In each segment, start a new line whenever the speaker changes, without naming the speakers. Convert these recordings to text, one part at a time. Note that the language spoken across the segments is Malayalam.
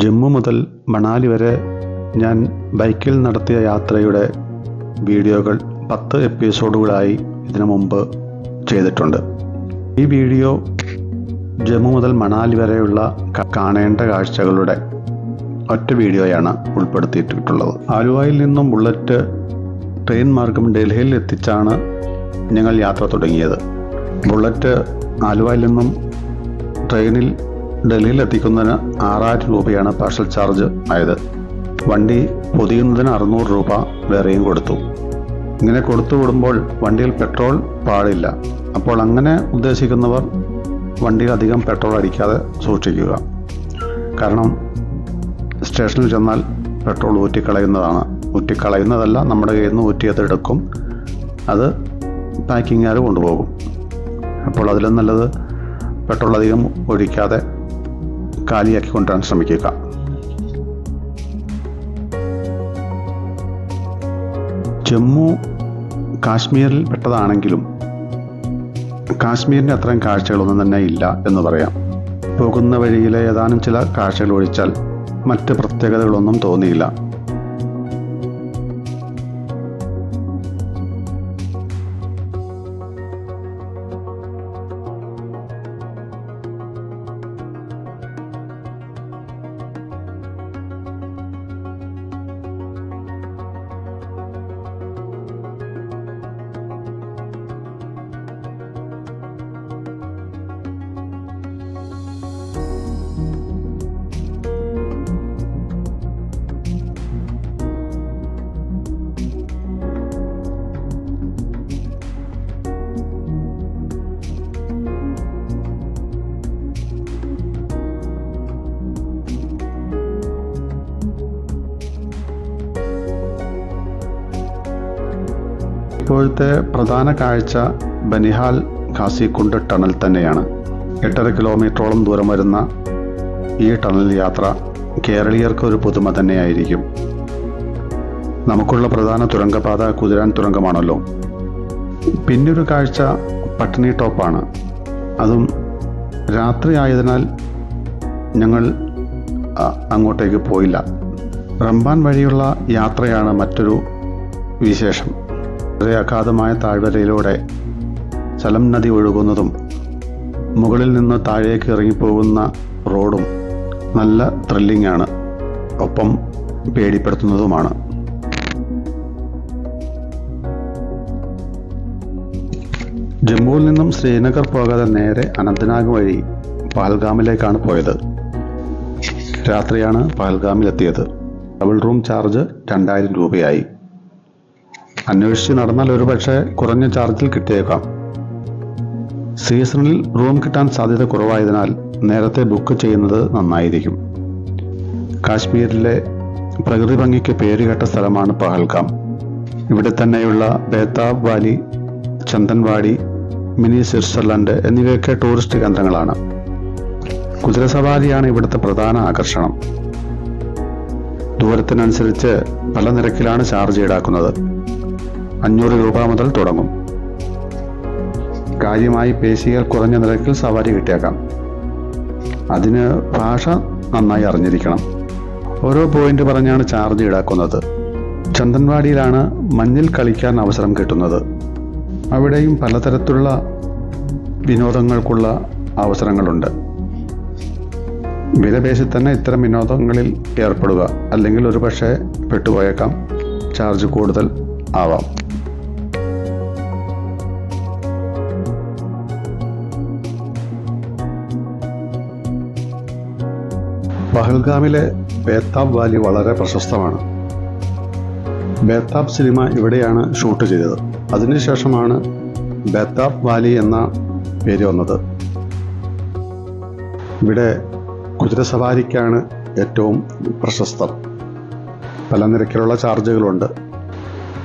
ജമ്മു മുതൽ മണാലി വരെ ഞാൻ ബൈക്കിൽ നടത്തിയ യാത്രയുടെ വീഡിയോകൾ പത്ത് എപ്പിസോഡുകളായി ഇതിനു മുമ്പ് ചെയ്തിട്ടുണ്ട്. ഈ വീഡിയോ ജമ്മു മുതൽ മണാലി വരെയുള്ള കാണേണ്ട കാഴ്ചകളുടെ ഒറ്റ വീഡിയോയാണ് ഉൾപ്പെടുത്തിയിട്ടുള്ളത്. ആലുവയിൽ നിന്നും ബുള്ളറ്റ് ട്രെയിൻ മാർഗം ഡൽഹിയിൽ എത്തിച്ചാണ് ഞങ്ങൾ യാത്ര തുടങ്ങിയത്. ബുള്ളറ്റ് ആലുവയിൽ നിന്നും ട്രെയിനിൽ ഡൽഹിയിൽ എത്തിക്കുന്നതിന് ആറായിരം രൂപയാണ് പാർസൽ ചാർജ് ആയത്. വണ്ടി പൊതിയുന്നതിന് അറുന്നൂറ് രൂപ വേറെയും കൊടുത്തു. ഇങ്ങനെ കൊടുത്തു വിടുമ്പോൾ വണ്ടിയിൽ പെട്രോൾ പാടില്ല. അപ്പോൾ അങ്ങനെ ഉദ്ദേശിക്കുന്നവർ വണ്ടിയിൽ അധികം പെട്രോൾ അടിക്കാതെ സൂക്ഷിക്കുക. കാരണം സ്റ്റേഷനിൽ ചെന്നാൽ പെട്രോൾ ഊറ്റിക്കളയുന്നതാണ്. ഊറ്റിക്കളയുന്നതല്ല നമ്മുടെ കയ്യിൽ നിന്ന് ഊറ്റിയത് എടുക്കും. അത് പാക്കിങ്ങുകാർ കൊണ്ടുപോകും. അപ്പോൾ അതിലും നല്ലത് പെട്രോൾ അധികം ഒഴിക്കാതെ കാലിയാക്കി കൊണ്ടുവരാൻ ശ്രമിക്കുക. ജമ്മു കാശ്മീരിൽ പെട്ടതാണെങ്കിലും കാശ്മീരിന്റെ അത്രയും കാഴ്ചകളൊന്നും തന്നെ ഇല്ല എന്ന് പറയാം. പോകുന്ന വഴിയിലെ ഏതാനും ചില കാഴ്ചകൾ ഒഴിച്ചാൽ മറ്റ് പ്രത്യേകതകളൊന്നും തോന്നിയില്ല. ഇപ്പോഴത്തെ പ്രധാന കാഴ്ച ബനിഹാൽ ഖാസിക്കുണ്ട് ടണൽ തന്നെയാണ്. എട്ടര കിലോമീറ്ററോളം ദൂരം വരുന്ന ഈ ടണൽ യാത്ര കേരളീയർക്ക് ഒരു പുതുമ തന്നെയായിരിക്കും. നമുക്കുള്ള പ്രധാന തുരങ്കപാത കുതിരാൻ തുരങ്കമാണല്ലോ. പിന്നൊരു കാഴ്ച പട്ടിണി ടോപ്പാണ്. അതും രാത്രി ആയതിനാൽ ഞങ്ങൾ അങ്ങോട്ടേക്ക് പോയില്ല. റംബാൻ വഴിയുള്ള യാത്രയാണ് മറ്റൊരു വിശേഷം. വളരെ അഗാധമായ താഴ്വരയിലൂടെ ചലം നദി ഒഴുകുന്നതും മുകളിൽ നിന്ന് താഴേക്ക് ഇറങ്ങിപ്പോകുന്ന റോഡും നല്ല ത്രില്ലിംഗ് ആണ് ഒപ്പം പേടിപ്പെടുത്തുന്നതുമാണ്. ജമ്മുവിൽ നിന്നും ശ്രീനഗർ പോകാതെ നേരെ അനന്തനാഗ് വഴി പഹൽഗാമിലേക്കാണ് പോയത്. രാത്രിയാണ് പഹൽഗാമിലെത്തിയത് ഡബിൾ റൂം ചാർജ് രണ്ടായിരം രൂപയായി. അന്വേഷിച്ച് നടന്നാൽ ഒരുപക്ഷെ കുറഞ്ഞ ചാർജിൽ കിട്ടിയേക്കാം. സീസണിൽ റൂം കിട്ടാൻ സാധ്യത കുറവായതിനാൽ നേരത്തെ ബുക്ക് ചെയ്യുന്നത് നന്നായിരിക്കും. കാശ്മീരിലെ പ്രകൃതി ഭംഗിക്ക് പേരുകേട്ട സ്ഥലമാണ് പഹൽഗാം. ഇവിടെ തന്നെയുള്ള Betaab valley Chandanwari mini Switzerland എന്നിവയൊക്കെ ടൂറിസ്റ്റ് കേന്ദ്രങ്ങളാണ്. കുതിരസവാരിയാണ് ഇവിടുത്തെ പ്രധാന ആകർഷണം. ദൂരത്തിനനുസരിച്ച് പല നിരക്കിലാണ് ചാർജ് ഈടാക്കുന്നത്. അഞ്ഞൂറ് രൂപ മുതൽ തുടങ്ങും. കാര്യമായി പേശികൾ കുറഞ്ഞ നിരക്കിൽ സവാരി കിട്ടിയേക്കാം. അതിന് ഭാഷ നന്നായി അറിഞ്ഞിരിക്കണം. ഓരോ പോയിന്റ് പറഞ്ഞാണ് ചാർജ് ഈടാക്കുന്നത്. ചന്ദൻവാടിയിലാണ് മഞ്ഞിൽ കളിക്കാൻ അവസരം കിട്ടുന്നത്. അവിടെയും പലതരത്തിലുള്ള വിനോദങ്ങൾക്കുള്ള അവസരങ്ങളുണ്ട്. വിലപേശി തന്നെ ഇത്തരം വിനോദങ്ങളിൽ ഏർപ്പെടുക അല്ലെങ്കിൽ ഒരുപക്ഷെ പെട്ടുപോയേക്കാം. ചാർജ് കൂടുതൽ ആവാം. പഹൽഗാമിലെ ബേത്താബ് വാലി വളരെ പ്രശസ്തമാണ്. ബേത്താബ് സിനിമ ഇവിടെയാണ് ഷൂട്ട് ചെയ്തത്. അതിനുശേഷമാണ് ബേത്താബ് വാലി എന്ന പേര് വന്നത്. ഇവിടെ കുതിരസവാരിക്കാണ് ഏറ്റവും പ്രശസ്തം. പല നിരക്കിലുള്ള ചാർജുകളുണ്ട്.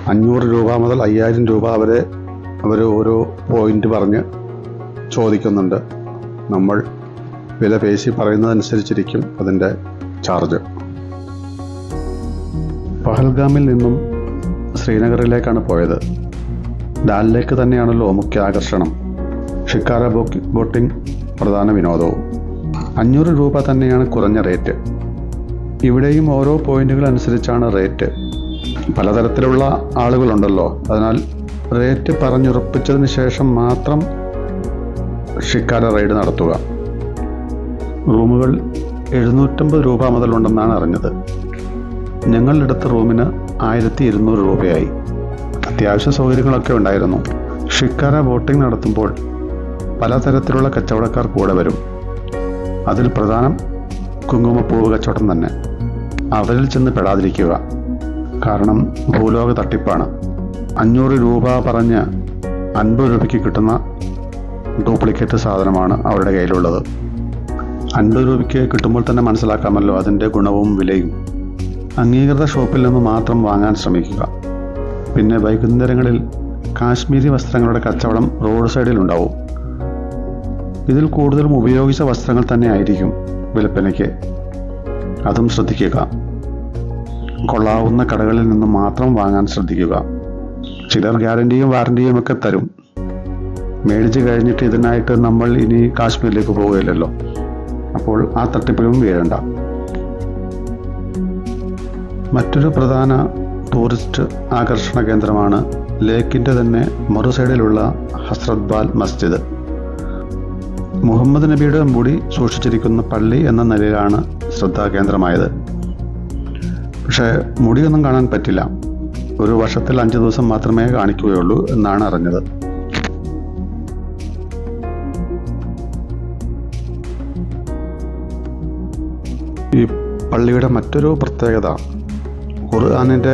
അഞ്ഞൂറ് രൂപ മുതൽ അയ്യായിരം രൂപ വരെ അവർ ഓരോ പോയിന്റ് പറഞ്ഞ് ചോദിക്കുന്നുണ്ട്. നമ്മൾ വില പേശി പറയുന്നതനുസരിച്ചിരിക്കും അതിന്റെ ചാർജ്. പഹൽഗാമിൽ നിന്നും ശ്രീനഗറിലേക്കാണ് പോയത്. ഡാൽ ലേക്ക് തന്നെയാണല്ലോ മുഖ്യ ആകർഷണം. ഷിക്കാര ബോട്ടിംഗ് പ്രധാന വിനോദവും. അഞ്ഞൂറ് രൂപ തന്നെയാണ് കുറഞ്ഞ റേറ്റ്. ഇവിടെയും ഓരോ പോയിന്റുകൾ അനുസരിച്ചാണ് റേറ്റ്. പലതരത്തിലുള്ള ആളുകളുണ്ടല്ലോ. അതിനാൽ റേറ്റ് പറഞ്ഞുറപ്പിച്ചതിന് ശേഷം മാത്രം ഷിക്കാര റൈഡ് നടത്തുക. റൂമുകൾ എഴുന്നൂറ്റമ്പത് രൂപ മുതലുണ്ടെന്നാണ് അറിഞ്ഞത്. ഞങ്ങളെടുത്ത റൂമിന് ആയിരത്തി ഇരുന്നൂറ് രൂപയായി. അത്യാവശ്യ സൗകര്യങ്ങളൊക്കെ ഉണ്ടായിരുന്നു. ഷിക്കാര ബോട്ടിംഗ് നടത്തുമ്പോൾ പലതരത്തിലുള്ള കച്ചവടക്കാർ കൂടെ വരും. അതിൽ പ്രധാനം കുങ്കുമപ്പൂവ് കച്ചവടം തന്നെ. അവരിൽ ചെന്ന് പെടാതിരിക്കുക. കാരണം ഭൂലോക തട്ടിപ്പാണ്. അഞ്ഞൂറ് രൂപ പറഞ്ഞ് അൻപത് രൂപയ്ക്ക് കിട്ടുന്ന ഡ്യൂപ്ലിക്കേറ്റ് സാധനമാണ് അവരുടെ കയ്യിലുള്ളത്. അൻപത് രൂപയ്ക്ക് കിട്ടുമ്പോൾ തന്നെ മനസ്സിലാക്കാമല്ലോ അതിന്റെ ഗുണവും വിലയും. അംഗീകൃത ഷോപ്പിൽ നിന്ന് മാത്രം വാങ്ങാൻ ശ്രമിക്കുക. പിന്നെ വൈകുന്നേരങ്ങളിൽ കാശ്മീരി വസ്ത്രങ്ങളുടെ കച്ചവടം റോഡ് സൈഡിൽ ഉണ്ടാവും. ഇതിൽ കൂടുതലും ഉപയോഗിച്ച വസ്ത്രങ്ങൾ തന്നെ ആയിരിക്കും വിൽപ്പനയ്ക്ക് അതും ശ്രദ്ധിക്കുക. കൊള്ളാവുന്ന കടകളിൽ നിന്ന് മാത്രം വാങ്ങാൻ ശ്രദ്ധിക്കുക. ചിലർ ഗ്യാരണ്ടിയും വാറണ്ടിയും ഒക്കെ തരും. മേടിച്ച് കഴിഞ്ഞിട്ട് ഇതിനായിട്ട് നമ്മൾ ഇനി കാശ്മീരിലേക്ക് പോവുകയില്ലല്ലോ. അപ്പോൾ ആ തട്ടിപ്പിലും വീഴണ്ട മറ്റൊരു പ്രധാന ടൂറിസ്റ്റ് ആകർഷണ കേന്ദ്രമാണ് ലേക്കിന്റെ തന്നെ മറു സൈഡിലുള്ള ഹസ്രത് ബാൽ മസ്ജിദ്. മുഹമ്മദ് നബിയുടെ മുടി സൂക്ഷിച്ചിരിക്കുന്ന പള്ളി എന്ന നിലയിലാണ് ശ്രദ്ധാകേന്ദ്രമായത് പക്ഷേ മുടിയൊന്നും കാണാൻ പറ്റില്ല. ഒരു വർഷത്തിൽ അഞ്ച് ദിവസം മാത്രമേ കാണിക്കുകയുള്ളൂ എന്നാണ് അറിഞ്ഞത്. പള്ളിയുടെ മറ്റൊരു പ്രത്യേകത ഖുർആാനിന്റെ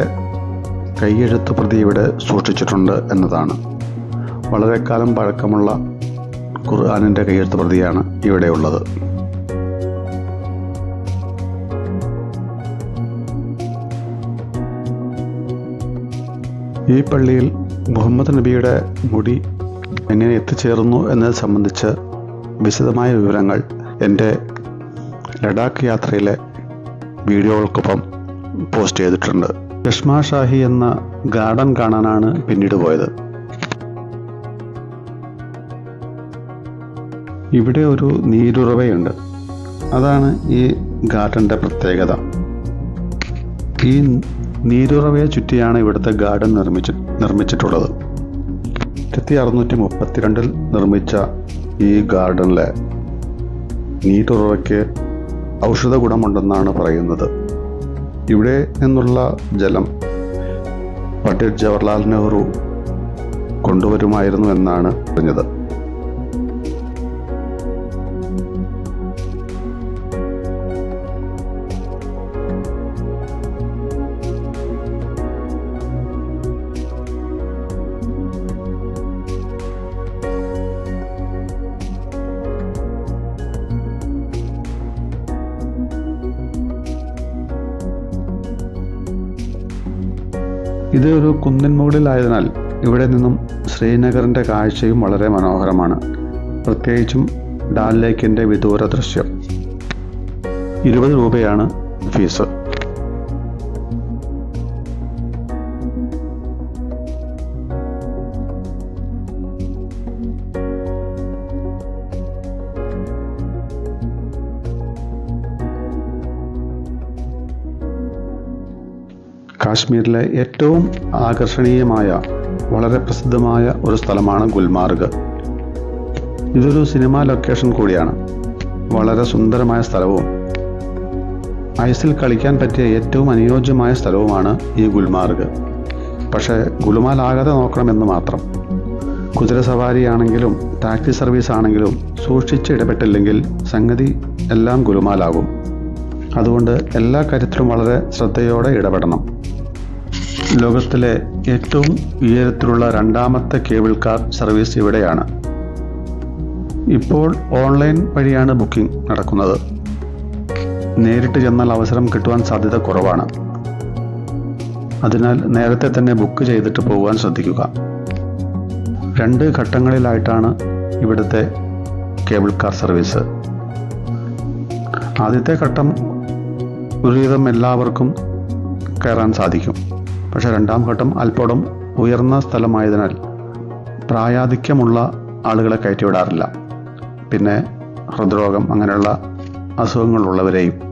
കൈയെഴുത്ത് പ്രതി ഇവിടെ സൂക്ഷിച്ചിട്ടുണ്ട് എന്നതാണ്. വളരെക്കാലം കാലം പഴക്കമുള്ള ഖുർആാനിന്റെ കൈയെഴുത്ത് പ്രതിയാണ് ഇവിടെയുള്ളത് ഈ പള്ളിയിൽ മുഹമ്മദ് നബിയുടെ മുടി എങ്ങനെ എത്തിച്ചേർന്നു എന്നത് സംബന്ധിച്ച് വിശദമായ വിവരങ്ങൾ എന്റെ ലഡാക്ക് യാത്രയിലെ വീഡിയോകൾക്കൊപ്പം പോസ്റ്റ് ചെയ്തിട്ടുണ്ട്. ചഷ്മ ഷാഹി എന്ന ഗാർഡൻ കാണാനാണ് പിന്നീട് പോയത്. ഇവിടെ ഒരു നീരുറവയുണ്ട്. അതാണ് ഈ ഗാർഡന്റെ പ്രത്യേകത. ഈ നീരുറവയെ ചുറ്റിയാണ് ഇവിടുത്തെ ഗാർഡൻ നിർമ്മിച്ച് നിർമ്മിച്ചിട്ടുള്ളത്. ആയിരത്തി അറുന്നൂറ്റി മുപ്പത്തിരണ്ടിൽ നിർമ്മിച്ച ഈ ഗാർഡനിലെ നീരുറവയ്ക്ക് ഔഷധ ഗുണമുണ്ടെന്നാണ് പറയുന്നത്. ഇവിടെ നിന്നുള്ള ജലം പണ്ഡിറ്റ് ജവഹർലാൽ നെഹ്റു കൊണ്ടുവരുമായിരുന്നു എന്നാണ് പറഞ്ഞത്. ഇത് ഒരു കുന്നിൻ മുകളിലായതിനാൽ ഇവിടെ നിന്നും ശ്രീനഗറിന്റെ കാഴ്ചയും വളരെ മനോഹരമാണ്. പ്രത്യേകിച്ചും ഡാൽ ലേക്കിന്റെ വിദൂര ദൃശ്യം. ഇരുപത് രൂപയാണ് ഫീസ്. കാശ്മീരിലെ ഏറ്റവും ആകർഷണീയമായ വളരെ പ്രസിദ്ധമായ ഒരു സ്ഥലമാണ് ഗുൽമാർഗ്. ഇതൊരു സിനിമാ ലൊക്കേഷൻ കൂടിയാണ്. വളരെ സുന്ദരമായ സ്ഥലവും ഐസിൽ കളിക്കാൻ പറ്റിയ ഏറ്റവും അനുയോജ്യമായ സ്ഥലവുമാണ് ഈ ഗുൽമാർഗ്. പക്ഷേ ഗുലുമാലാകാതെ നോക്കണമെന്ന് മാത്രം. കുതിര സവാരി ആണെങ്കിലും ടാക്സി സർവീസ് ആണെങ്കിലും സൂക്ഷിച്ച് ഇടപെട്ടില്ലെങ്കിൽ സംഗതി എല്ലാം ഗുലുമാലാകും. അതുകൊണ്ട് എല്ലാ കാര്യത്തിലും വളരെ ശ്രദ്ധയോടെ ഇടപെടണം. ലോകത്തിലെ ഏറ്റവും ഉയരത്തിലുള്ള രണ്ടാമത്തെ കേബിൾ കാർ സർവീസ് ഇവിടെയാണ്. ഇപ്പോൾ ഓൺലൈൻ വഴിയാണ് ബുക്കിംഗ് നടക്കുന്നത്. നേരിട്ട് ചെന്നാൽ അവസരം കിട്ടുവാൻ സാധ്യത കുറവാണ്. അതിനാൽ നേരത്തെ തന്നെ ബുക്ക് ചെയ്തിട്ട് പോകുവാൻ ശ്രദ്ധിക്കുക. രണ്ട് ഘട്ടങ്ങളിലായിട്ടാണ് ഇവിടുത്തെ കേബിൾ കാർ സർവീസ്. ആദ്യത്തെ ഘട്ടം ഒരുവിധം എല്ലാവർക്കും കയറാൻ സാധിക്കും. പക്ഷേ രണ്ടാം ഘട്ടം അല്പടം ഉയർന്ന സ്ഥലമായതിനാൽ പ്രായാധിക്യമുള്ള ആളുകളെ കയറ്റിവിടാറില്ല. പിന്നെ ഹൃദ്രോഗം അങ്ങനെയുള്ള അസുഖങ്ങളുള്ളവരെയും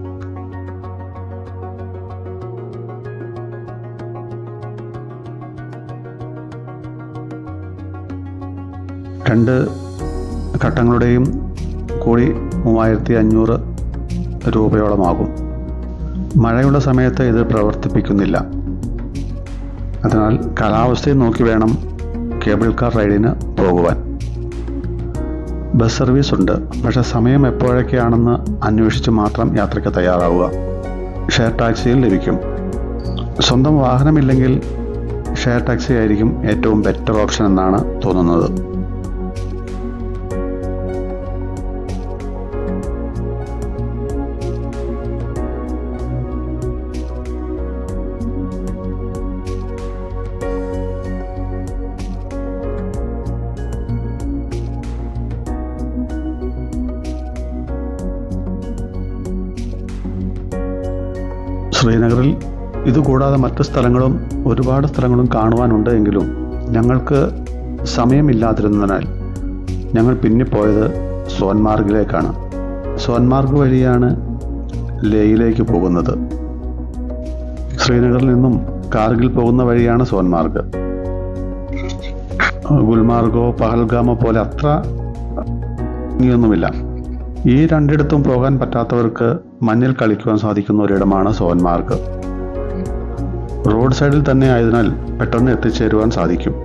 രണ്ട് ഘട്ടങ്ങളുടെയും കൂടി മൂവായിരത്തി അഞ്ഞൂറ് രൂപയോളമാകും. മഴയുള്ള സമയത്ത് ഇത് പ്രവർത്തിപ്പിക്കുന്നില്ല. അതിനാൽ കാലാവസ്ഥയെ നോക്കി വേണം കേബിൾ കാർ റൈഡിന് പോകുവാൻ. ബസ് സർവീസ് ഉണ്ട് പക്ഷെ സമയം എപ്പോഴൊക്കെയാണെന്ന് അന്വേഷിച്ച് മാത്രം യാത്രയ്ക്ക് തയ്യാറാവുക. ഷെയർ ടാക്സിയിൽ ലഭിക്കും. സ്വന്തം വാഹനമില്ലെങ്കിൽ ഷെയർ ടാക്സി ആയിരിക്കും ഏറ്റവും ബെറ്റർ ഓപ്ഷൻ എന്നാണ് തോന്നുന്നത്. ഇതുകൂടാതെ മറ്റ് സ്ഥലങ്ങളും ഒരുപാട് സ്ഥലങ്ങളും കാണുവാനുണ്ട് എങ്കിലും ഞങ്ങൾക്ക് സമയമില്ലാതിരുന്നതിനാൽ ഞങ്ങൾ പിന്നെ പോയത് സോൻമാർഗിലേക്കാണ്. സോൻമാർഗ് വഴിയാണ് ലേയിലേക്ക് പോകുന്നത്. ശ്രീനഗറിൽ നിന്നും കാർഗിൽ പോകുന്ന വഴിയാണ് സോൻമാർഗ്. ഗുൽമാർഗോ പഹൽഗാമോ പോലെ അത്ര ഇനിയൊന്നുമില്ല ഈ രണ്ടിടത്തും പോകാൻ പറ്റാത്തവർക്ക് മഞ്ഞിൽ കളിക്കുവാൻ സാധിക്കുന്ന ഒരിടമാണ് സോൻമാർഗ്. റോഡ് സൈഡിൽ തന്നെ ആയതിനാൽ പെട്ടെന്ന് എത്തിച്ചേരുവാൻ സാധിക്കും.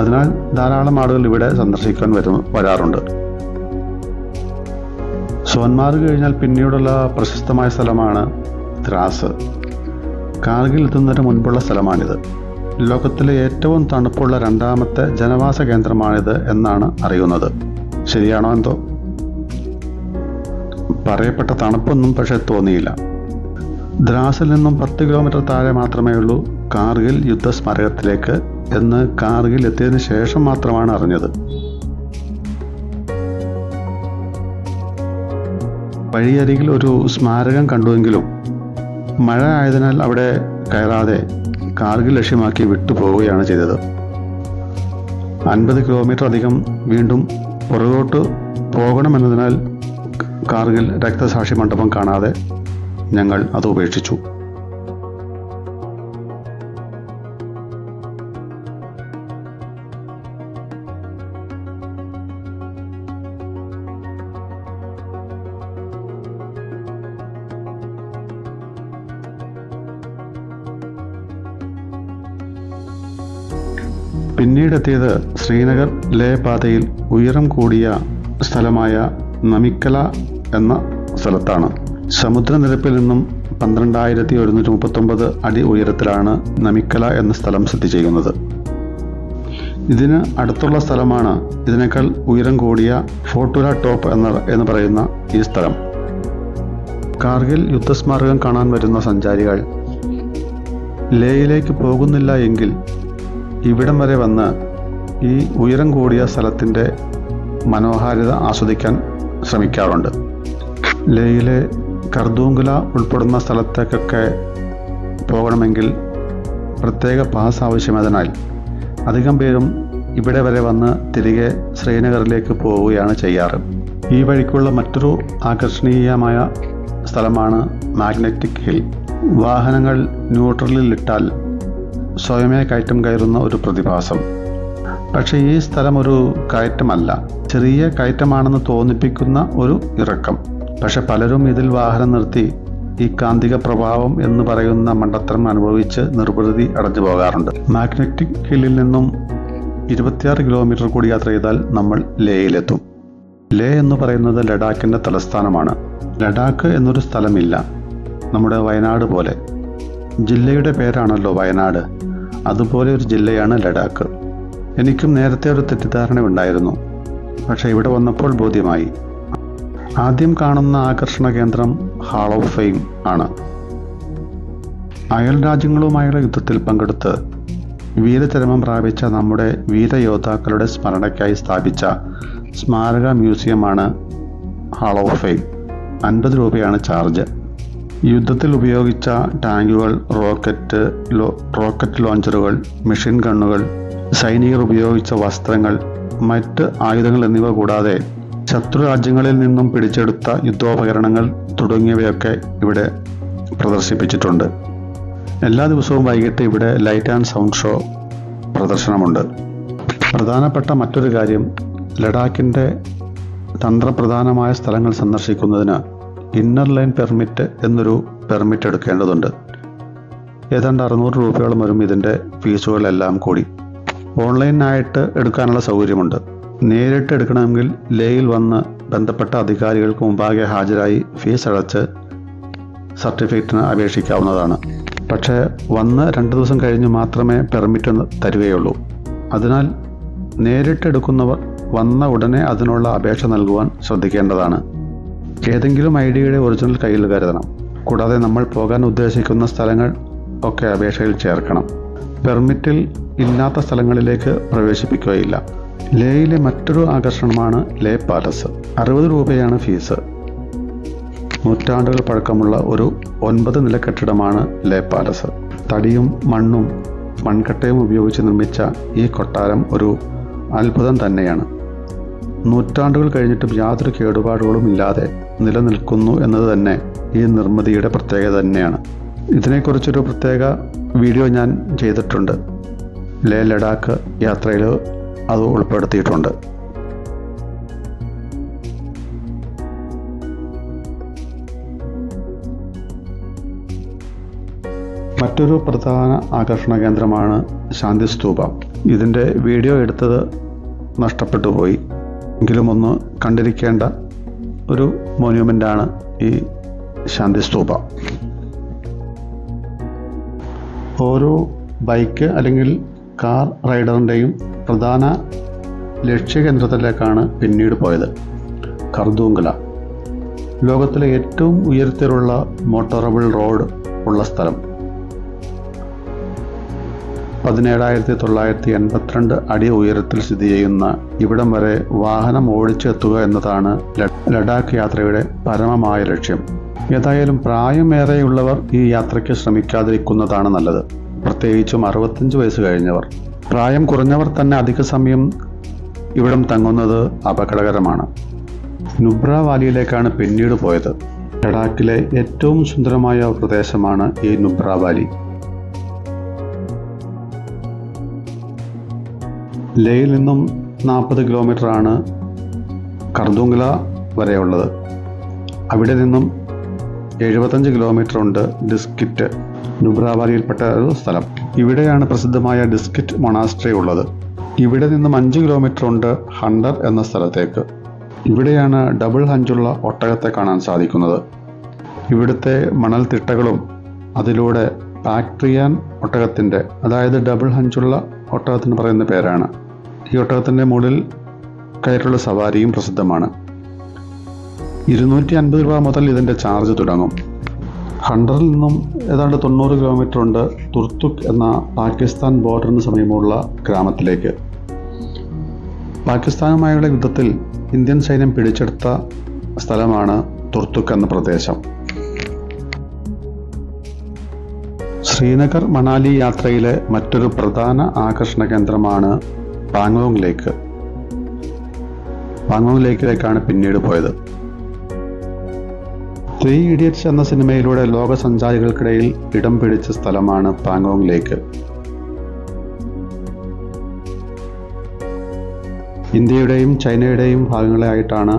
അതിനാൽ ധാരാളം ആളുകൾ ഇവിടെ സന്ദർശിക്കാൻ വരും വരാറുണ്ട്. സോൻമാർഗ് കഴിഞ്ഞാൽ പിന്നീടുള്ള പ്രശസ്തമായ സ്ഥലമാണ് ത്രാസ്. കാർഗിൽ എത്തുന്നതിന് മുൻപുള്ള സ്ഥലമാണിത്. ലോകത്തിലെ ഏറ്റവും തണുപ്പുള്ള രണ്ടാമത്തെ ജനവാസ കേന്ദ്രമാണിത് എന്നാണ് അറിയുന്നത്. ശരിയാണോ എന്തോ? പറയപ്പെട്ട തണുപ്പൊന്നും പക്ഷെ തോന്നിയില്ല. ദ്രാസിൽ നിന്നും പത്ത് കിലോമീറ്റർ താഴെ മാത്രമേ ഉള്ളൂ കാർഗിൽ യുദ്ധസ്മാരകത്തിലേക്ക് എന്ന് കാർഗിൽ എത്തിയതിനു ശേഷം മാത്രമാണ് അറിഞ്ഞത്. വഴിയരികിൽ ഒരു സ്മാരകം കണ്ടുവെങ്കിലും മഴ ആയതിനാൽ അവിടെ കയറാതെ കാർഗിൽ ലക്ഷ്യമാക്കി വിട്ടുപോവുകയാണ് ചെയ്തത്. അൻപത് കിലോമീറ്റർ അധികം വീണ്ടും പുറകോട്ട് പോകണമെന്നതിനാൽ കാർഗിൽ രക്തസാക്ഷി മണ്ഡപം കാണാതെ ഞങ്ങൾ അത് ഉപേക്ഷിച്ചു. പിന്നീടെത്തിയത് ശ്രീനഗർ ലേ പാതയിൽ ഉയരം കൂടിയ സ്ഥലമായ നമിക്കല എന്ന സ്ഥലത്താണ്. സമുദ്രനിരപ്പിൽ നിന്നും പന്ത്രണ്ടായിരത്തി ഒരുന്നൂറ്റി മുപ്പത്തൊമ്പത് അടി ഉയരത്തിലാണ് നമിക്കല എന്ന സ്ഥലം സ്ഥിതി ചെയ്യുന്നത്. ഇതിന് അടുത്തുള്ള സ്ഥലമാണ് ഇതിനേക്കാൾ ഉയരം കൂടിയ ഫോർട്ടുല ടോപ്പ് എന്ന എന്ന് പറയുന്ന ഈ സ്ഥലം. കാർഗിൽ യുദ്ധസ്മാരകം കാണാൻ വരുന്ന സഞ്ചാരികൾ ലേയിലേക്ക് പോകുന്നില്ല എങ്കിൽ ഇവിടം വരെ വന്ന് ഈ ഉയരം കൂടിയ സ്ഥലത്തിന്റെ മനോഹാരിത ആസ്വദിക്കാൻ ശ്രമിക്കാറുണ്ട്. ലേയിലെ കർദൂങ്കുല ഉൾപ്പെടുന്ന സ്ഥലത്തേക്കൊക്കെ പോകണമെങ്കിൽ പ്രത്യേക പാസ് ആവശ്യമായതിനാൽ അധികം പേരും ഇവിടെ വരെ വന്ന് തിരികെ ശ്രീനഗറിലേക്ക് പോവുകയാണ് ചെയ്യാറ്. ഈ വഴിക്കുള്ള മറ്റൊരു ആകർഷണീയമായ സ്ഥലമാണ് മാഗ്നറ്റിക് ഹിൽ. വാഹനങ്ങൾ ന്യൂട്രലിൽ ഇട്ടാൽ സ്വയമേ കയറ്റം കയറുന്ന ഒരു പ്രതിഭാസം. പക്ഷേ ഈ സ്ഥലം ഒരു കയറ്റമല്ല ചെറിയ കയറ്റമാണെന്ന് തോന്നിപ്പിക്കുന്ന ഒരു ഇറക്കം. പക്ഷെ പലരും ഇതിൽ വാഹനം നിർത്തി ഈ കാന്തിക പ്രഭാവം എന്ന് പറയുന്ന മണ്ടത്തരം അനുഭവിച്ച് നിർവൃതി അടഞ്ഞു പോകാറുണ്ട്. മാഗ്നറ്റിക് ഹില്ലിൽ നിന്നും ഇരുപത്തിയാറ് കിലോമീറ്റർ കൂടി യാത്ര ചെയ്താൽ നമ്മൾ ലേയിലെത്തും ലേ എന്ന് പറയുന്നത് ലഡാക്കിന്റെ തലസ്ഥാനമാണ്. ലഡാക്ക് എന്നൊരു സ്ഥലമില്ല. നമ്മുടെ വയനാട് പോലെ. ജില്ലയുടെ പേരാണല്ലോ വയനാട്. അതുപോലെ ഒരു ജില്ലയാണ് ലഡാക്ക്. എനിക്കും നേരത്തെ ഒരു തെറ്റിദ്ധാരണ ഉണ്ടായിരുന്നു പക്ഷേ ഇവിടെ വന്നപ്പോൾ ബോധ്യമായി. ആദ്യം കാണുന്ന ആകർഷണ കേന്ദ്രം ഹാൾ ഓഫ് ഫെയിം ആണ്. അയൽ രാജ്യങ്ങളുമായുള്ള യുദ്ധത്തിൽ പങ്കെടുത്ത് വീരചരമം പ്രാപിച്ച നമ്മുടെ വീരയോദ്ധാക്കളുടെ സ്മരണയ്ക്കായി സ്ഥാപിച്ച സ്മാരക മ്യൂസിയമാണ് ഹാൾ ഓഫ് ഫെയിം അൻപത് രൂപയാണ് ചാർജ്. യുദ്ധത്തിൽ ഉപയോഗിച്ച ടാങ്കുകൾ റോക്കറ്റ് റോക്കറ്റ് ലോഞ്ചറുകൾ മെഷീൻ ഗണ്ണുകൾ സൈനികർ ഉപയോഗിച്ച വസ്ത്രങ്ങൾ മറ്റ് ആയുധങ്ങൾ എന്നിവ കൂടാതെ ശത്രു രാജ്യങ്ങളിൽ നിന്നും പിടിച്ചെടുത്ത യുദ്ധോപകരണങ്ങൾ തുടങ്ങിയവയൊക്കെ ഇവിടെ പ്രദർശിപ്പിച്ചിട്ടുണ്ട്. എല്ലാ ദിവസവും വൈകിട്ട് ഇവിടെ ലൈറ്റ് ആൻഡ് സൗണ്ട് ഷോ പ്രദർശനമുണ്ട്. പ്രധാനപ്പെട്ട മറ്റൊരു കാര്യം ലഡാക്കിന്റെ തന്ത്രപ്രധാനമായ സ്ഥലങ്ങൾ സന്ദർശിക്കുന്നതിന് ഇന്നർ ലൈൻ പെർമിറ്റ് എന്നൊരു പെർമിറ്റ് എടുക്കേണ്ടതുണ്ട്. ഏതാണ്ട് അറുന്നൂറ് രൂപയോളം വരും ഇതിന്റെ ഫീസുകളെല്ലാം കൂടി. ഓൺലൈനായിട്ട് എടുക്കാനുള്ള സൗകര്യമുണ്ട്. നേരിട്ട് എടുക്കണമെങ്കിൽ ലേയിൽ വന്ന് ബന്ധപ്പെട്ട അധികാരികൾക്ക് മുമ്പാകെ ഹാജരായി ഫീസ് അടച്ച് സർട്ടിഫിക്കറ്റിന് അപേക്ഷിക്കാവുന്നതാണ്. പക്ഷേ വന്ന് രണ്ട് ദിവസം കഴിഞ്ഞ് മാത്രമേ പെർമിറ്റ് തരികയുള്ളൂ. അതിനാൽ നേരിട്ടെടുക്കുന്നവർ വന്ന ഉടനെ അതിനുള്ള അപേക്ഷ നൽകുവാൻ ശ്രദ്ധിക്കേണ്ടതാണ്. ഏതെങ്കിലും ഐ ഡിയുടെ ഒറിജിനൽ കയ്യിൽ കരുതണം. കൂടാതെ നമ്മൾ പോകാൻ ഉദ്ദേശിക്കുന്ന സ്ഥലങ്ങൾ ഒക്കെ അപേക്ഷയിൽ ചേർക്കണം. പെർമിറ്റിൽ ഇല്ലാത്ത സ്ഥലങ്ങളിലേക്ക് പ്രവേശിപ്പിക്കുകയില്ല. ലേയിലെ മറ്റൊരു ആകർഷണമാണ് ലേ പാലസ്. അറുപത് രൂപയാണ് ഫീസ്. നൂറ്റാണ്ടുകൾ പഴക്കമുള്ള ഒരു ഒൻപത് നില കെട്ടിടമാണ് ലേ പാലസ്. തടിയും മണ്ണും മൺകട്ടയും ഉപയോഗിച്ച് നിർമ്മിച്ച ഈ കൊട്ടാരം ഒരു അത്ഭുതം തന്നെയാണ്. നൂറ്റാണ്ടുകൾ കഴിഞ്ഞിട്ടും യാതൊരു കേടുപാടുകളും ഇല്ലാതെ നിലനിൽക്കുന്നു എന്നത് തന്നെ ഈ നിർമ്മിതിയുടെ പ്രത്യേകത തന്നെയാണ്. ഇതിനെക്കുറിച്ചൊരു പ്രത്യേക വീഡിയോ ഞാൻ ചെയ്തിട്ടുണ്ട്. ലേ ലഡാക്ക് യാത്രയിൽ അത് ഉൾപ്പെടുത്തിയിട്ടുണ്ട്. മറ്റൊരു പ്രധാന ആകർഷണ കേന്ദ്രമാണ് ശാന്തി സ്തൂപ. ഇതിന്റെ വീഡിയോ എടുത്തത് നഷ്ടപ്പെട്ടു പോയി എങ്കിലും ഒന്ന് കണ്ടിരിക്കേണ്ട ഒരു മോന്യൂമെന്റാണ് ഈ ശാന്തി സ്തൂപ. ഓരോ ബൈക്ക് അല്ലെങ്കിൽ കാർ റൈഡറിന്റെയും പ്രധാന ലക്ഷ്യകേന്ദ്രത്തിലേക്കാണ് പിന്നീട് പോയത്. കർദൂങ്കല. ലോകത്തിലെ ഏറ്റവും ഉയരത്തിലുള്ള മോട്ടോറബിൾ റോഡ് ഉള്ള സ്ഥലം. പതിനേഴായിരത്തി തൊള്ളായിരത്തി എൺപത്തിരണ്ട് അടി ഉയരത്തിൽ സ്ഥിതി ചെയ്യുന്ന ഇവിടം വരെ വാഹനം ഓടിച്ചെത്തുക എന്നതാണ് ലഡാക്ക് യാത്രയുടെ പരമമായ ലക്ഷ്യം. ഏതായാലും പ്രായമേറെയുള്ളവർ ഈ യാത്രയ്ക്ക് ശ്രമിക്കാതിരിക്കുന്നതാണ് നല്ലത്. പ്രത്യേകിച്ചും അറുപത്തഞ്ച് വയസ്സ് കഴിഞ്ഞവർ. പ്രായം കുറഞ്ഞവർ തന്നെ അധിക സമയം ഇവിടം തങ്ങുന്നത് അപകടകരമാണ്. നുബ്ര വാലിയിലേക്കാണ് പിന്നീട് പോയത്. ലഡാക്കിലെ ഏറ്റവും സുന്ദരമായ പ്രദേശമാണ് ഈ നുബ്ര വാലി. ലേയിൽ നിന്നും നാൽപ്പത് കിലോമീറ്ററാണ് കർദുങ്കല വരെയുള്ളത്. അവിടെ നിന്നും എഴുപത്തഞ്ച് കിലോമീറ്റർ ഉണ്ട് ഡിസ്കിറ്റ്. നുബ്രാവാലിയിൽപ്പെട്ട ഒരു സ്ഥലം. ഇവിടെയാണ് പ്രസിദ്ധമായ ഡിസ്കിറ്റ് മൊണാസ്ട്രി ഉള്ളത്. ഇവിടെ നിന്നും അഞ്ച് കിലോമീറ്റർ ഉണ്ട് ഹണ്ടർ എന്ന സ്ഥലത്തേക്ക്. ഇവിടെയാണ് ഡബിൾ ഹഞ്ചുള്ള ഒട്ടകത്തെ കാണാൻ സാധിക്കുന്നത്. ഇവിടുത്തെ മണൽ തിട്ടകളും അതിലൂടെ ബാക്ട്രിയാൻ ഒട്ടകത്തിന്റെ അതായത് ഡബിൾ ഹഞ്ചുള്ള ഒട്ടകത്തിന് പറയുന്ന പേരാണ്. ഈ ഒട്ടകത്തിന്റെ മുകളിൽ കയറ്റുള്ള സവാരിയും പ്രസിദ്ധമാണ്. ഇരുന്നൂറ്റി അൻപത് രൂപ മുതൽ ഇതിന്റെ ചാർജ് തുടങ്ങും. ഹണ്ടറിൽ നിന്നും ഏതാണ്ട് തൊണ്ണൂറ് കിലോമീറ്റർ ഉണ്ട് തുർത്തുക് എന്ന പാകിസ്ഥാൻ ബോർഡറിന് സമീപമുള്ള ഗ്രാമത്തിലേക്ക്. പാകിസ്ഥാനുമായുള്ള യുദ്ധത്തിൽ ഇന്ത്യൻ സൈന്യം പിടിച്ചെടുത്ത സ്ഥലമാണ് തുർത്തുക് എന്ന പ്രദേശം. ശ്രീനഗർ മണാലി യാത്രയിലെ മറ്റൊരു പ്രധാന ആകർഷണ കേന്ദ്രമാണ് പാങ്ങോങ് ലേക്ക് പാങ്ങോങ് ലേക്കിലേക്കാണ് പിന്നീട് പോയത്. ത്രീ ഇഡിയറ്റ്സ് എന്ന സിനിമയിലൂടെ ലോക സഞ്ചാരികൾക്കിടയിൽ ഇടം പിടിച്ച സ്ഥലമാണ് പാങ്കോങ് ലേക്ക് ഇന്ത്യയുടെയും ചൈനയുടെയും ഭാഗങ്ങളായിട്ടാണ്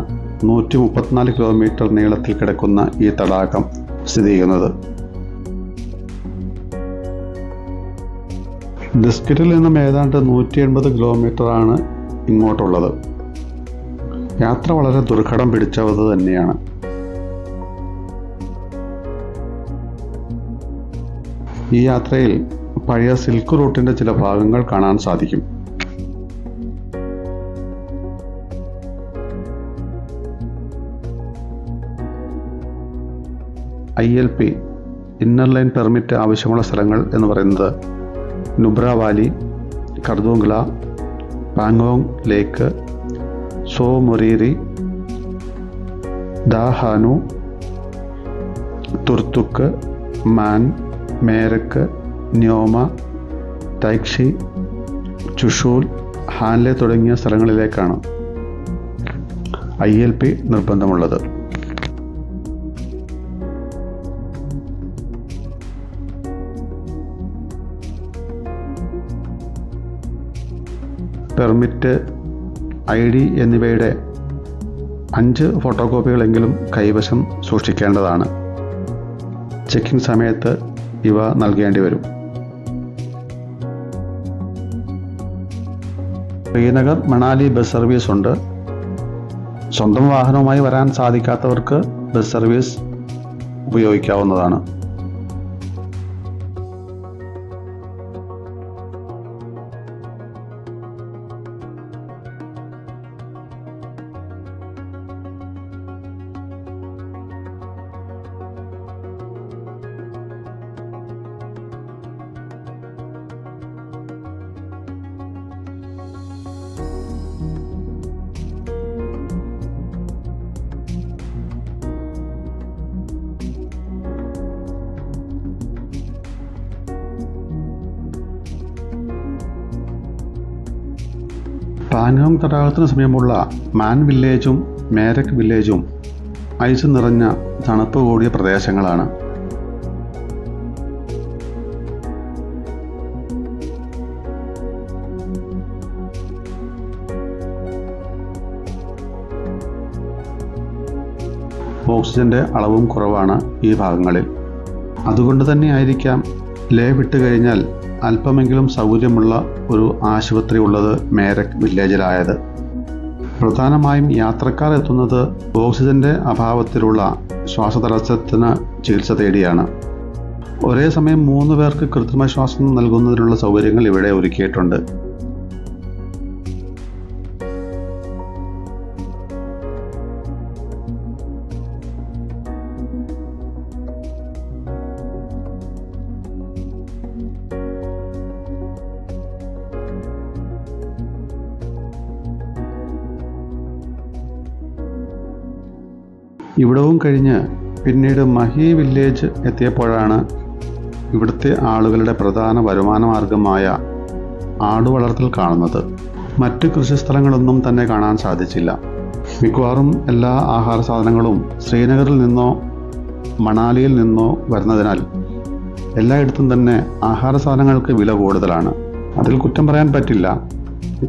നൂറ്റി മുപ്പത്തിനാല് കിലോമീറ്റർ നീളത്തിൽ കിടക്കുന്ന ഈ തടാകം സ്ഥിതി ചെയ്യുന്നത് ഡിസ്കിറ്റിൽ നിന്നും ഏതാണ്ട് നൂറ്റി എൺപത് കിലോമീറ്റർ ആണ് ഇങ്ങോട്ടുള്ളത്. യാത്ര വളരെ ദുർഘടം പിടിച്ചത് തന്നെയാണ്. ഈ യാത്രയിൽ പഴയ സിൽക്ക് റൂട്ടിന്റെ ചില ഭാഗങ്ങൾ കാണാൻ സാധിക്കും. I L P inner line permit ആവശ്യമുള്ള സ്ഥലങ്ങൾ എന്ന് പറയുന്നത് നുബ്ര വാലി കർദൂങ്ല പാങ്ങോങ് ലേക്ക് സോ മൊറീരി ദാഹാനു തുർത്തുക്ക് മാൻ മേരക്ക് ന്യോമ തൈക്ഷി ചുഷൂൽ ഹാൻലെ തുടങ്ങിയ സ്ഥലങ്ങളിലേക്കാണ് ഐ എൽ പി നിർബന്ധമുള്ളത്. പെർമിറ്റ് ഐ ഡി എന്നിവയുടെ അഞ്ച് ഫോട്ടോകോപ്പികളെങ്കിലും കൈവശം സൂക്ഷിക്കേണ്ടതാണ്. ചെക്കിംഗ് സമയത്ത് ഇവ നൽകേണ്ടി വരും. ശ്രീനഗർ മണാലി ബസ് സർവീസ് ഉണ്ട്. സ്വന്തം വാഹനവുമായി വരാൻ സാധിക്കാത്തവർക്ക് ബസ് സർവീസ് ഉപയോഗിക്കാവുന്നതാണ്. പാൻഗോങ് തടാകത്തിന് സമീപമുള്ള മാൻ വില്ലേജും മേരക് വില്ലേജും ഐസ് നിറഞ്ഞ തണുപ്പ് കൂടിയ പ്രദേശങ്ങളാണ്. ഓക്സിജന്റെ അളവും കുറവാണ് ഈ ഭാഗങ്ങളിൽ. അതുകൊണ്ട് തന്നെ ആയിരിക്കാം ലേ വിട്ട് കഴിഞ്ഞാൽ അല്പമെങ്കിലും സൗകര്യമുള്ള ഒരു ആശുപത്രി ഉള്ളത് മേരക് വില്ലേജിലായത്. പ്രധാനമായും യാത്രക്കാർ എത്തുന്നത് ഓക്സിജന്റെ അഭാവത്തിലുള്ള ശ്വാസതടസ്സത്തിന് ചികിത്സ തേടിയാണ്. ഒരേ സമയം മൂന്ന് പേർക്ക് കൃത്രിമ ശ്വാസം നൽകുന്നതിനുള്ള സൗകര്യങ്ങൾ ഇവിടെ ഒരുക്കിയിട്ടുണ്ട്. ഇവിടവും കഴിഞ്ഞ് പിന്നീട് മഹി വില്ലേജ് എത്തിയപ്പോഴാണ് ഇവിടുത്തെ ആളുകളുടെ പ്രധാന വരുമാന മാർഗമായ ആടുവളർത്തൽ കാണുന്നത്. മറ്റ് കൃഷിസ്ഥലങ്ങളൊന്നും തന്നെ കാണാൻ സാധിച്ചില്ല. മിക്കവാറും എല്ലാ ആഹാര സാധനങ്ങളും ശ്രീനഗറിൽ നിന്നോ മണാലിയിൽ നിന്നോ വരുന്നതിനാൽ എല്ലായിടത്തും തന്നെ ആഹാര സാധനങ്ങൾക്ക് വില കൂടുതലാണ്. അതിൽ കുറ്റം പറയാൻ പറ്റില്ല.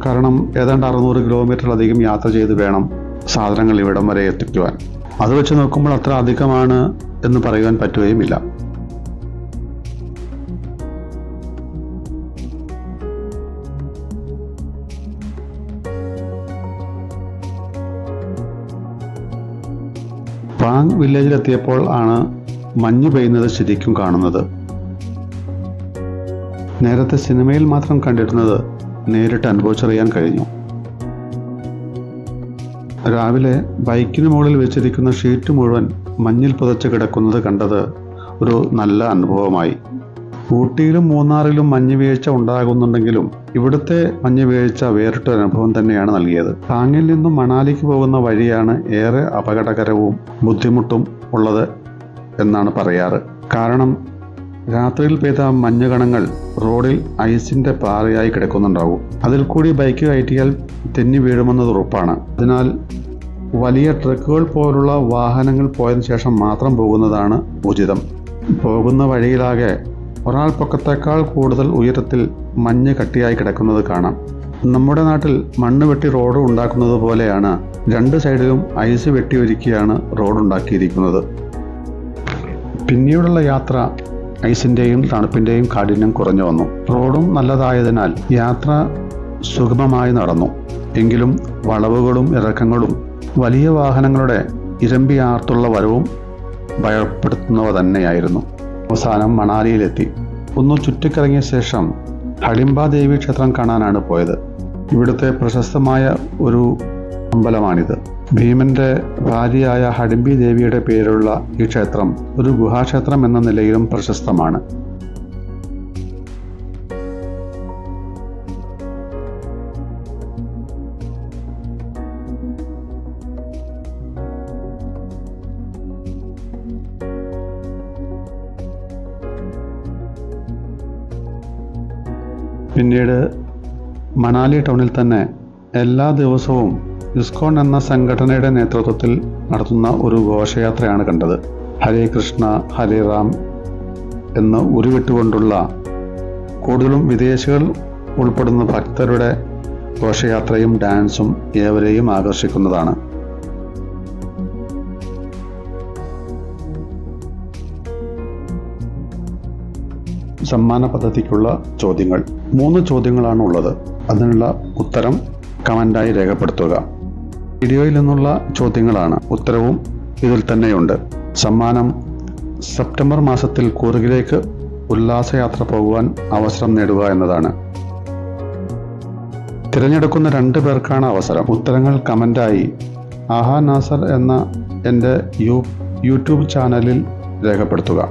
കാരണം ഏതാണ്ട് അറുന്നൂറ് കിലോമീറ്ററിലധികം യാത്ര ചെയ്ത് വേണം സാധനങ്ങൾ ഇവിടം വരെ എത്തിക്കുവാൻ. അത് വെച്ച് നോക്കുമ്പോൾ അത്ര അധികമാണ് എന്ന് പറയുവാൻ പറ്റുകയുമില്ല. പാങ് വില്ലേജിലെത്തിയപ്പോൾ ആണ് മഞ്ഞു പെയ്യുന്നത് ശരിക്കും കാണുന്നത്. നേരത്തെ സിനിമയിൽ മാത്രം കണ്ടിരുന്നത് നേരിട്ട് അനുഭവിച്ചറിയാൻ കഴിഞ്ഞു. രാവിലെ ബൈക്കിന് മുകളിൽ വെച്ചിരിക്കുന്ന ഷീറ്റ് മുഴുവൻ മഞ്ഞിൽ പുതച്ച് കിടക്കുന്നത് കണ്ടത് ഒരു നല്ല അനുഭവമായി. ഊട്ടിയിലും മൂന്നാറിലും മഞ്ഞ് വീഴ്ച ഉണ്ടാകുന്നുണ്ടെങ്കിലും ഇവിടുത്തെ മഞ്ഞ് വീഴ്ച വേറിട്ടൊരു അനുഭവം തന്നെയാണ് നൽകിയത്. ടാങ്ങിൽ നിന്നും മണാലിക്ക് പോകുന്ന വഴിയാണ് ഏറെ അപകടകരവും ബുദ്ധിമുട്ടും ഉള്ളത് എന്നാണ് പറയാറ്. കാരണം രാത്രിയിൽ പെയ്ത മഞ്ഞുകണങ്ങൾ റോഡിൽ ഐസിന്റെ പാറയായി കിടക്കുന്നുണ്ടാവും. അതിൽ കൂടി ബൈക്ക് കയറ്റിയാൽ തെന്നി വീഴുമെന്നത് ഉറപ്പാണ്. അതിനാൽ വലിയ ട്രക്കുകൾ പോലുള്ള വാഹനങ്ങൾ പോയതിനു ശേഷം മാത്രം പോകുന്നതാണ് ഉചിതം. പോകുന്ന വഴിയിലാകെ ഒരാൾ പൊക്കത്തേക്കാൾ കൂടുതൽ ഉയരത്തിൽ മഞ്ഞ് കട്ടിയായി കിടക്കുന്നത് കാണാം. നമ്മുടെ നാട്ടിൽ മണ്ണ് വെട്ടി റോഡ് ഉണ്ടാക്കുന്നത് പോലെയാണ് രണ്ട് സൈഡിലും ഐസ് വെട്ടി ഒരുക്കിയാണ് റോഡ് ഉണ്ടാക്കിയിരിക്കുന്നത്. പിന്നീടുള്ള യാത്ര ഐസിന്റെയും തണുപ്പിന്റെയും കാഠിന്യം കുറഞ്ഞു വന്നു. റോഡും നല്ലതായതിനാൽ യാത്ര സുഗമമായി നടന്നു. എങ്കിലും വളവുകളും ഇറക്കങ്ങളും വലിയ വാഹനങ്ങളുടെ ഇരമ്പി ആർത്തുള്ള വരവും ഭയപ്പെടുത്തുന്നവ തന്നെയായിരുന്നു. അവസാനം മണാലിയിലെത്തി. ഒന്ന് ചുറ്റിക്കറങ്ങിയ ശേഷം ഹഡിംബ ദേവി ക്ഷേത്രം കാണാനാണ് പോയത്. ഇവിടുത്തെ പ്രശസ്തമായ ഒരു അമ്പലമാണിത്. ഭീമന്റെ ഭാര്യയായ ഹഡിംബി ദേവിയുടെ പേരുള്ള ഈ ക്ഷേത്രം ഒരു ഗുഹാക്ഷേത്രം എന്ന നിലയിലും പ്രശസ്തമാണ്. പിന്നീട് മണാലി ടൗണിൽ തന്നെ എല്ലാ ദിവസവും ഇസ്കോൺ എന്ന സംഘടനയുടെ നേതൃത്വത്തിൽ നടത്തുന്ന ഒരു ഘോഷയാത്രയാണ് കണ്ടത്. ഹരേ കൃഷ്ണ ഹരേ റാം എന്ന് ഉരുവിട്ടുകൊണ്ടുള്ള കൂടുതലും വിദേശികൾ ഉൾപ്പെടുന്ന ഭക്തരുടെ ഘോഷയാത്രയും ഡാൻസും ഏവരെയും ആകർഷിക്കുന്നതാണ്. സമ്മാന പദ്ധതിക്കുള്ള ചോദ്യങ്ങൾ. മൂന്ന് ചോദ്യങ്ങളാണ് ഉള്ളത് അതിനുള്ള ഉത്തരം കമന്റായി രേഖപ്പെടുത്തുക. വീഡിയോയിൽ നിന്നുള്ള ചോദ്യങ്ങളാണ്. ഉത്തരവും ഇതിൽ തന്നെയുണ്ട്. സമ്മാനം സെപ്റ്റംബർ മാസത്തിൽ കൂറുകിലേക്ക് ഉല്ലാസയാത്ര പോകുവാൻ അവസരം നേടുക എന്നതാണ്. തിരഞ്ഞെടുക്കുന്ന രണ്ട് പേർക്കാണ് അവസരം. ഉത്തരങ്ങൾ കമന്റായി ആഹാ നാസർ എന്ന എന്റെ യൂട്യൂബ് ചാനലിൽ രേഖപ്പെടുത്തുക.